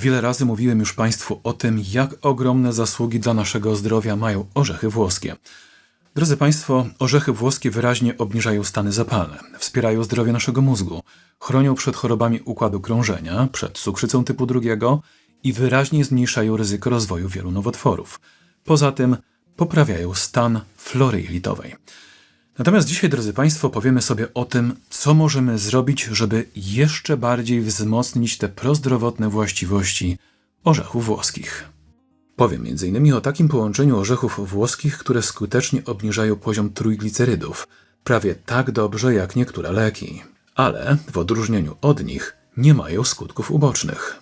Wiele razy mówiłem już Państwu o tym, jak ogromne zasługi dla naszego zdrowia mają orzechy włoskie. Drodzy Państwo, orzechy włoskie wyraźnie obniżają stany zapalne, wspierają zdrowie naszego mózgu, chronią przed chorobami układu krążenia, przed cukrzycą typu drugiego i wyraźnie zmniejszają ryzyko rozwoju wielu nowotworów. Poza tym poprawiają stan flory jelitowej. Natomiast dzisiaj, drodzy Państwo, powiemy sobie o tym, co możemy zrobić, żeby jeszcze bardziej wzmocnić te prozdrowotne właściwości orzechów włoskich. Powiem m.in. o takim połączeniu orzechów włoskich, które skutecznie obniżają poziom trójglicerydów, prawie tak dobrze jak niektóre leki, ale w odróżnieniu od nich nie mają skutków ubocznych.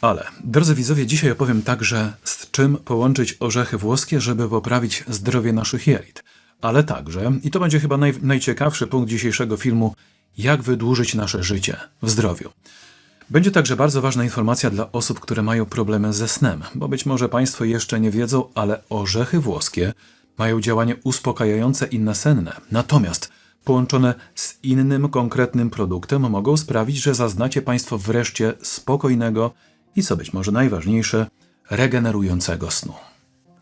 Ale, drodzy widzowie, dzisiaj opowiem także, z czym połączyć orzechy włoskie, żeby poprawić zdrowie naszych jelit. Ale także, i to będzie chyba naj, najciekawszy punkt dzisiejszego filmu, jak wydłużyć nasze życie w zdrowiu. Będzie także bardzo ważna informacja dla osób, które mają problemy ze snem, bo być może Państwo jeszcze nie wiedzą, ale orzechy włoskie mają działanie uspokajające i nasenne. Natomiast połączone z innym konkretnym produktem mogą sprawić, że zaznacie Państwo wreszcie spokojnego i co być może najważniejsze, regenerującego snu.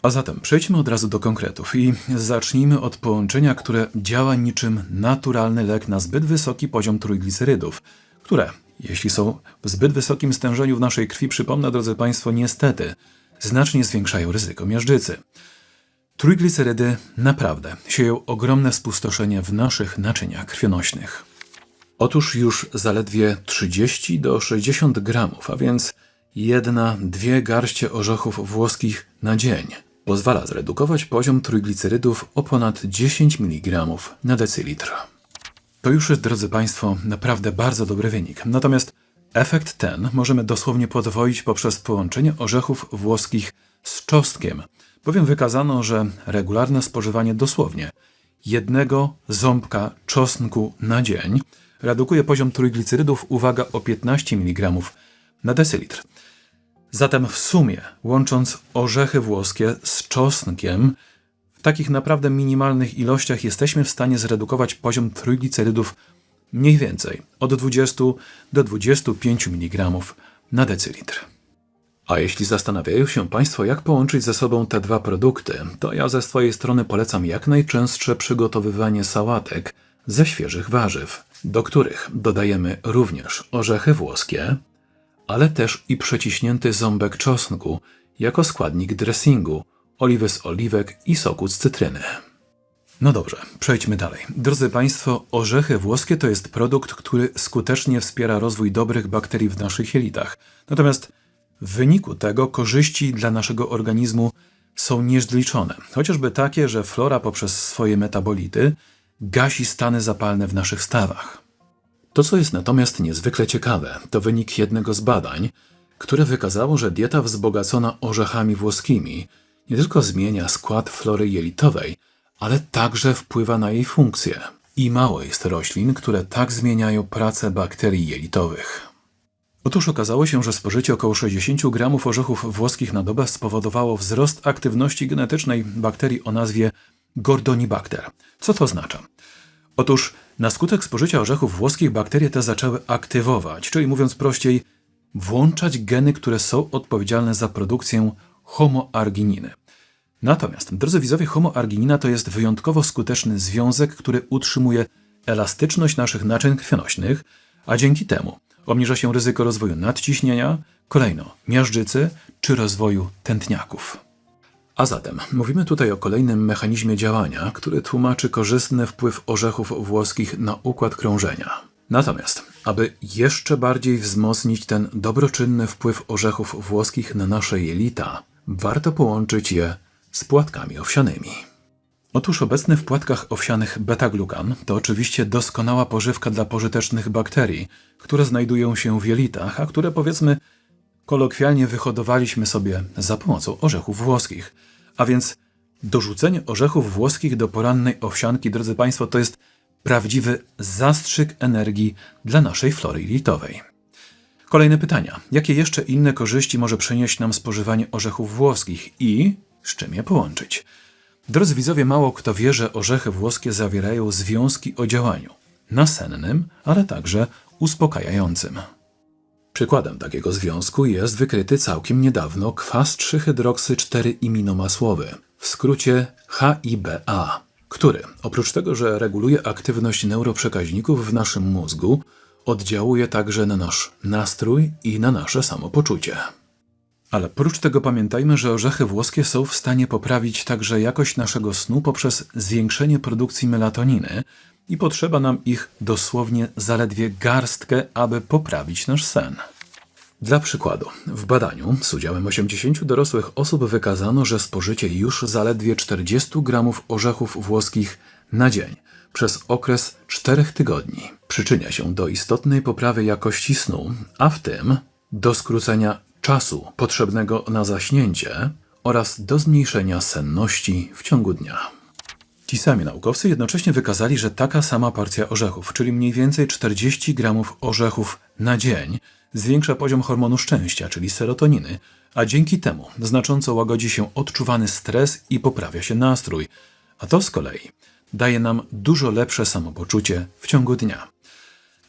A zatem przejdźmy od razu do konkretów i zacznijmy od połączenia, które działa niczym naturalny lek na zbyt wysoki poziom trójglicerydów, które, jeśli są w zbyt wysokim stężeniu w naszej krwi, przypomnę, drodzy Państwo, niestety znacznie zwiększają ryzyko miażdżycy. Trójglicerydy naprawdę sieją ogromne spustoszenie w naszych naczyniach krwionośnych. Otóż już zaledwie 30 do 60 gramów, a więc jedna, dwie garście orzechów włoskich na dzień pozwala zredukować poziom trójglicerydów o ponad 10 mg na decylitr. To już jest, drodzy Państwo, naprawdę bardzo dobry wynik. Natomiast efekt ten możemy dosłownie podwoić poprzez połączenie orzechów włoskich z czosnkiem, bowiem wykazano, że regularne spożywanie dosłownie jednego ząbka czosnku na dzień redukuje poziom trójglicerydów, uwaga, o 15 mg na decylitr. Zatem w sumie, łącząc orzechy włoskie z czosnkiem, w takich naprawdę minimalnych ilościach jesteśmy w stanie zredukować poziom trójglicerydów mniej więcej od 20 do 25 mg na decylitr. A jeśli zastanawiają się Państwo, jak połączyć ze sobą te dwa produkty, to ja ze swojej strony polecam jak najczęstsze przygotowywanie sałatek ze świeżych warzyw, do których dodajemy również orzechy włoskie, ale też i przeciśnięty ząbek czosnku jako składnik dressingu, oliwy z oliwek i soku z cytryny. No dobrze, przejdźmy dalej. Drodzy Państwo, orzechy włoskie to jest produkt, który skutecznie wspiera rozwój dobrych bakterii w naszych jelitach. Natomiast w wyniku tego korzyści dla naszego organizmu są niezliczone. Chociażby takie, że flora poprzez swoje metabolity gasi stany zapalne w naszych stawach. To, co jest natomiast niezwykle ciekawe, to wynik jednego z badań, które wykazało, że dieta wzbogacona orzechami włoskimi nie tylko zmienia skład flory jelitowej, ale także wpływa na jej funkcję. I mało jest roślin, które tak zmieniają pracę bakterii jelitowych. Otóż okazało się, że spożycie około 60 gramów orzechów włoskich na dobę spowodowało wzrost aktywności genetycznej bakterii o nazwie Gordonibacter. Co to oznacza? Otóż na skutek spożycia orzechów włoskich bakterie te zaczęły aktywować, czyli mówiąc prościej, włączać geny, które są odpowiedzialne za produkcję homoargininy. Natomiast, drodzy widzowie, homoarginina to jest wyjątkowo skuteczny związek, który utrzymuje elastyczność naszych naczyń krwionośnych, a dzięki temu obniża się ryzyko rozwoju nadciśnienia, kolejno miażdżycy czy rozwoju tętniaków. A zatem mówimy tutaj o kolejnym mechanizmie działania, który tłumaczy korzystny wpływ orzechów włoskich na układ krążenia. Natomiast, aby jeszcze bardziej wzmocnić ten dobroczynny wpływ orzechów włoskich na nasze jelita, warto połączyć je z płatkami owsianymi. Otóż obecny w płatkach owsianych beta-glukan to oczywiście doskonała pożywka dla pożytecznych bakterii, które znajdują się w jelitach, a które powiedzmy kolokwialnie wyhodowaliśmy sobie za pomocą orzechów włoskich. A więc dorzucenie orzechów włoskich do porannej owsianki, drodzy Państwo, to jest prawdziwy zastrzyk energii dla naszej flory jelitowej. Kolejne pytania. Jakie jeszcze inne korzyści może przynieść nam spożywanie orzechów włoskich i z czym je połączyć? Drodzy widzowie, mało kto wie, że orzechy włoskie zawierają związki o działaniu nasennym, ale także uspokajającym. Przykładem takiego związku jest wykryty całkiem niedawno kwas 3-hydroksy-4-iminomasłowy, w skrócie HIBA, który oprócz tego, że reguluje aktywność neuroprzekaźników w naszym mózgu, oddziałuje także na nasz nastrój i na nasze samopoczucie. Ale prócz tego pamiętajmy, że orzechy włoskie są w stanie poprawić także jakość naszego snu poprzez zwiększenie produkcji melatoniny i potrzeba nam ich dosłownie zaledwie garstkę, aby poprawić nasz sen. Dla przykładu, w badaniu z udziałem 80 dorosłych osób wykazano, że spożycie już zaledwie 40 gramów orzechów włoskich na dzień przez okres 4 tygodni przyczynia się do istotnej poprawy jakości snu, a w tym do skrócenia czasu potrzebnego na zaśnięcie oraz do zmniejszenia senności w ciągu dnia. Ci sami naukowcy jednocześnie wykazali, że taka sama porcja orzechów, czyli mniej więcej 40 gramów orzechów na dzień, zwiększa poziom hormonu szczęścia, czyli serotoniny, a dzięki temu znacząco łagodzi się odczuwany stres i poprawia się nastrój, a to z kolei daje nam dużo lepsze samopoczucie w ciągu dnia.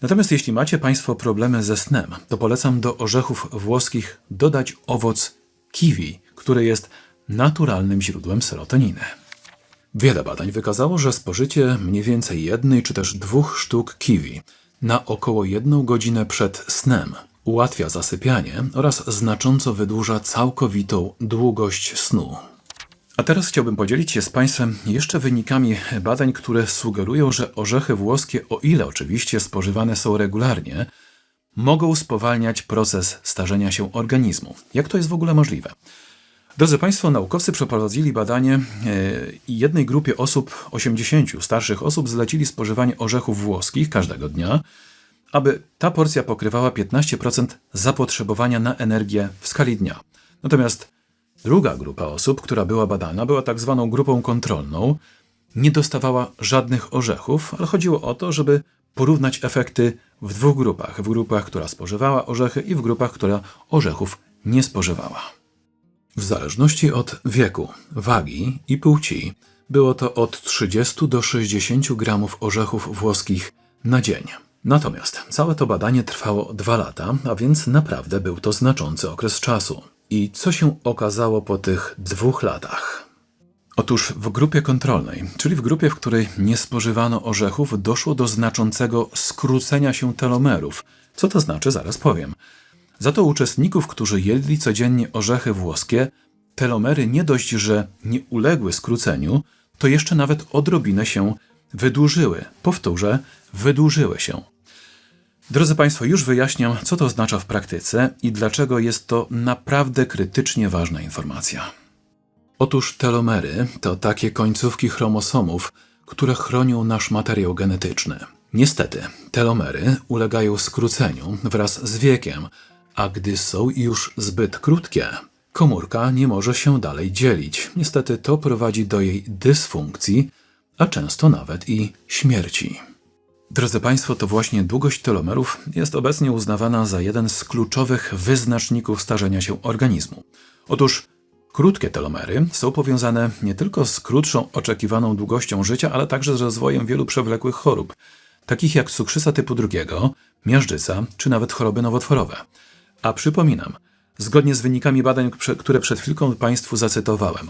Natomiast jeśli macie Państwo problemy ze snem, to polecam do orzechów włoskich dodać owoc kiwi, który jest naturalnym źródłem serotoniny. Wiele badań wykazało, że spożycie mniej więcej jednej czy też dwóch sztuk kiwi na około jedną godzinę przed snem ułatwia zasypianie oraz znacząco wydłuża całkowitą długość snu. A teraz chciałbym podzielić się z Państwem jeszcze wynikami badań, które sugerują, że orzechy włoskie, o ile oczywiście spożywane są regularnie, mogą spowalniać proces starzenia się organizmu. Jak to jest w ogóle możliwe? Drodzy Państwo, naukowcy przeprowadzili badanie e, i jednej grupie osób, 80 starszych osób, zlecili spożywanie orzechów włoskich każdego dnia, aby ta porcja pokrywała 15% zapotrzebowania na energię w skali dnia. Natomiast druga grupa osób, która była badana, była tak zwaną grupą kontrolną, nie dostawała żadnych orzechów, ale chodziło o to, żeby porównać efekty w dwóch grupach: w grupach, która spożywała orzechy i w grupach, która orzechów nie spożywała. W zależności od wieku, wagi i płci było to od 30 do 60 gramów orzechów włoskich na dzień. Natomiast całe to badanie trwało dwa lata, a więc naprawdę był to znaczący okres czasu. I co się okazało po tych dwóch latach? Otóż w grupie kontrolnej, czyli w grupie, w której nie spożywano orzechów, doszło do znaczącego skrócenia się telomerów. Co to znaczy, zaraz powiem. Za to uczestników, którzy jedli codziennie orzechy włoskie, telomery nie dość, że nie uległy skróceniu, to jeszcze nawet odrobinę się wydłużyły. Powtórzę, wydłużyły się. Drodzy Państwo, już wyjaśniam, co to oznacza w praktyce i dlaczego jest to naprawdę krytycznie ważna informacja. Otóż telomery to takie końcówki chromosomów, które chronią nasz materiał genetyczny. Niestety, telomery ulegają skróceniu wraz z wiekiem, a gdy są już zbyt krótkie, komórka nie może się dalej dzielić. Niestety to prowadzi do jej dysfunkcji, a często nawet i śmierci. Drodzy Państwo, to właśnie długość telomerów jest obecnie uznawana za jeden z kluczowych wyznaczników starzenia się organizmu. Otóż krótkie telomery są powiązane nie tylko z krótszą oczekiwaną długością życia, ale także z rozwojem wielu przewlekłych chorób, takich jak cukrzyca typu drugiego, miażdżyca czy nawet choroby nowotworowe. A przypominam, zgodnie z wynikami badań, które przed chwilką Państwu zacytowałem,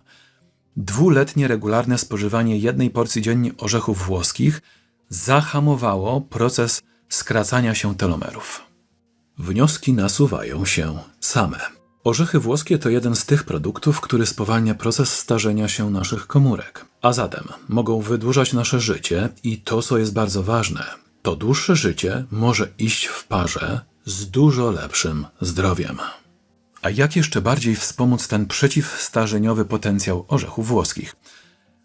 dwuletnie regularne spożywanie jednej porcji dziennie orzechów włoskich zahamowało proces skracania się telomerów. Wnioski nasuwają się same. Orzechy włoskie to jeden z tych produktów, który spowalnia proces starzenia się naszych komórek, a zatem mogą wydłużać nasze życie i to, co jest bardzo ważne, to dłuższe życie może iść w parze z dużo lepszym zdrowiem. A jak jeszcze bardziej wspomóc ten przeciwstarzeniowy potencjał orzechów włoskich?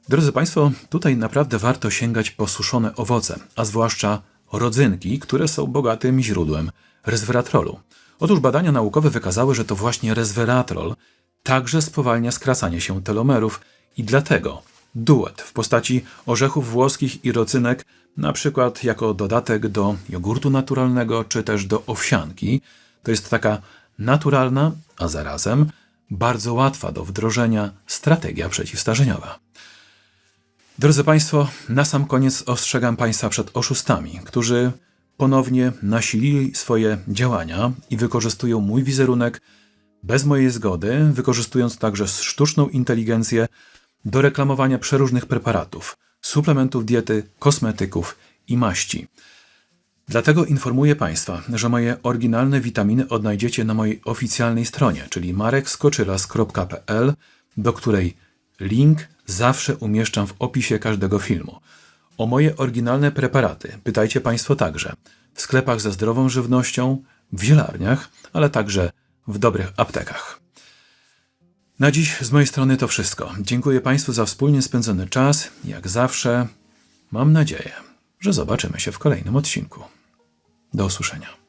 Drodzy Państwo, tutaj naprawdę warto sięgać po suszone owoce, a zwłaszcza rodzynki, które są bogatym źródłem resveratrolu. Otóż badania naukowe wykazały, że to właśnie resveratrol także spowalnia skracanie się telomerów i dlatego duet w postaci orzechów włoskich i rocynek, na przykład jako dodatek do jogurtu naturalnego czy też do owsianki, to jest taka naturalna, a zarazem bardzo łatwa do wdrożenia strategia przeciwstarzeniowa. Drodzy Państwo, na sam koniec ostrzegam Państwa przed oszustami, którzy ponownie nasilili swoje działania i wykorzystują mój wizerunek bez mojej zgody, wykorzystując także sztuczną inteligencję do reklamowania przeróżnych preparatów, suplementów diety, kosmetyków i maści. Dlatego informuję Państwa, że moje oryginalne witaminy odnajdziecie na mojej oficjalnej stronie, czyli marekskoczylas.pl, do której link zawsze umieszczam w opisie każdego filmu. O moje oryginalne preparaty pytajcie Państwo także w sklepach ze zdrową żywnością, w zielarniach, ale także w dobrych aptekach. Na dziś z mojej strony to wszystko. Dziękuję Państwu za wspólnie spędzony czas. Jak zawsze, mam nadzieję, że zobaczymy się w kolejnym odcinku. Do usłyszenia.